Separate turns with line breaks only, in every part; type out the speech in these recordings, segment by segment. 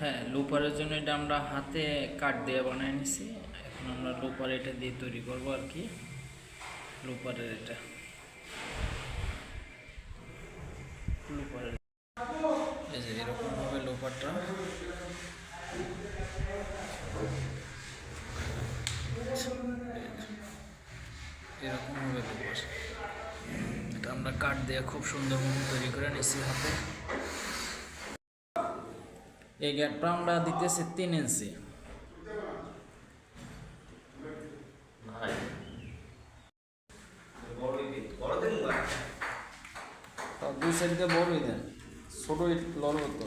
হ্যাঁ লুপারের জন্য এটা আমরা হাতে কাট দিয়ে বানাই নিছি। এখন আমরা লুপার এটা দিয়ে তৈরি করব আর কি। লুপারের এটা। লুপারের। এই যে এরকম হবে লুপারটা। এরকম হবে লুপার। এটা আমরা কাঠ দিয়ে খুব সুন্দর তৈরি করে নিছি হাতে। এই গ্যাপটা আমরা দিতেছি তিন ইঞ্চি। দুই সাইডে বড়ই দেন। ছোট লড় হতো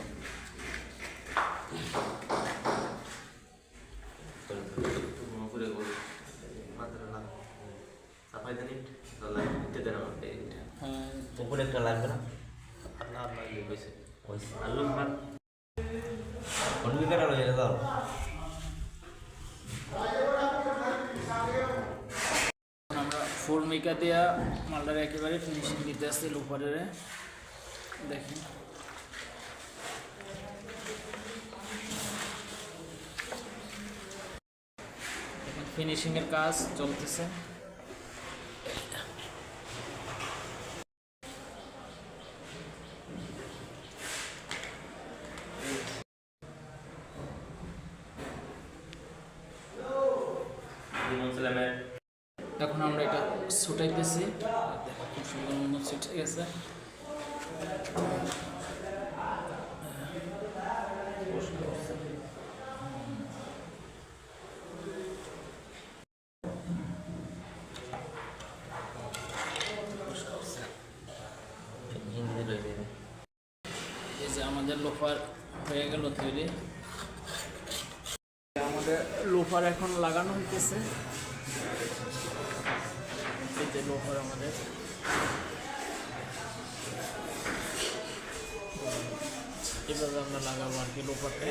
ইট এইটা
হ্যাঁ
উপরে একটা লাগবে না? কইছে দাও
এখন আমরা ফুল মেকা দিয়া মালটার একেবারে ফিনিশিং দিতে আসছি লুপারের দেখি। ফিনিশিং এর কাজ চলতেছে। এখন আমরা এটা ছুটাইতেছি দেখো খুব সুন্দর
হিন্দি রয়েছে
এই যে আমাদের লোফার হয়ে গেল তৈরি। আমাদের লোফার এখন লাগানো হইতেছে। যে লোফার আমাদের। এভাবে আমরা লাগাবো আর কি লোফারটা